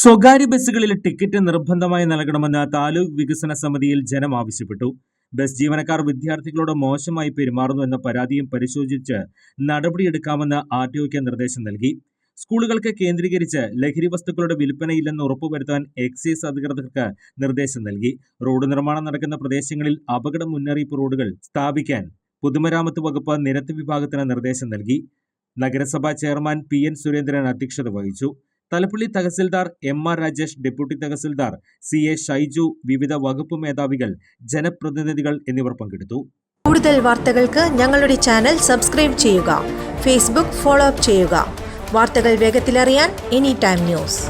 സ്വകാര്യ ബസ്സുകളിൽ ടിക്കറ്റ് നിർബന്ധമായി നൽകണമെന്ന് താലൂക്ക് വികസന സമിതിയിൽ ജനം ആവശ്യപ്പെട്ടു. ബസ് ജീവനക്കാർ വിദ്യാർത്ഥികളോട് മോശമായി പെരുമാറുന്നു എന്ന പരാതിയും പരിശോധിച്ച് നടപടിയെടുക്കാമെന്ന് ആർ ടി ഒക്ക് നിർദ്ദേശം നൽകി. സ്കൂളുകൾക്ക് കേന്ദ്രീകരിച്ച് ലഹരി വസ്തുക്കളുടെ വിൽപ്പനയില്ലെന്ന് ഉറപ്പുവരുത്താൻ എക്സൈസ് അധികൃതർക്ക് നിർദ്ദേശം നൽകി. റോഡ് നിർമ്മാണം നടക്കുന്ന പ്രദേശങ്ങളിൽ അപകട മുന്നറിയിപ്പ് റോഡുകൾ സ്ഥാപിക്കാൻ പൊതുമരാമത്ത് വകുപ്പ് നിരത്ത് വിഭാഗത്തിന് നിർദ്ദേശം നൽകി. നഗരസഭാ ചെയർമാൻ പി എൻ സുരേന്ദ്രൻ അധ്യക്ഷത വഹിച്ചു. Thalappilly tahsildar M R Rajesh deputy tahsildar C A Shaiju വിവിധ വകുപ്പ് മേധാവികൾ ജനപ്രതിനിധികൾ എന്നിവർ പങ്കെടുത്തു. കൂടുതൽ വാർത്തകൾക്ക് ഞങ്ങളുടെ ചാനൽ സബ്സ്ക്രൈബ് ചെയ്യുക ഫേസ്ബുക്ക് ഫോളോ അപ്പ് ചെയ്യുക. വാർത്തകൾ വേഗത്തിലറിയാൻ എനി ടൈം ന്യൂസ്.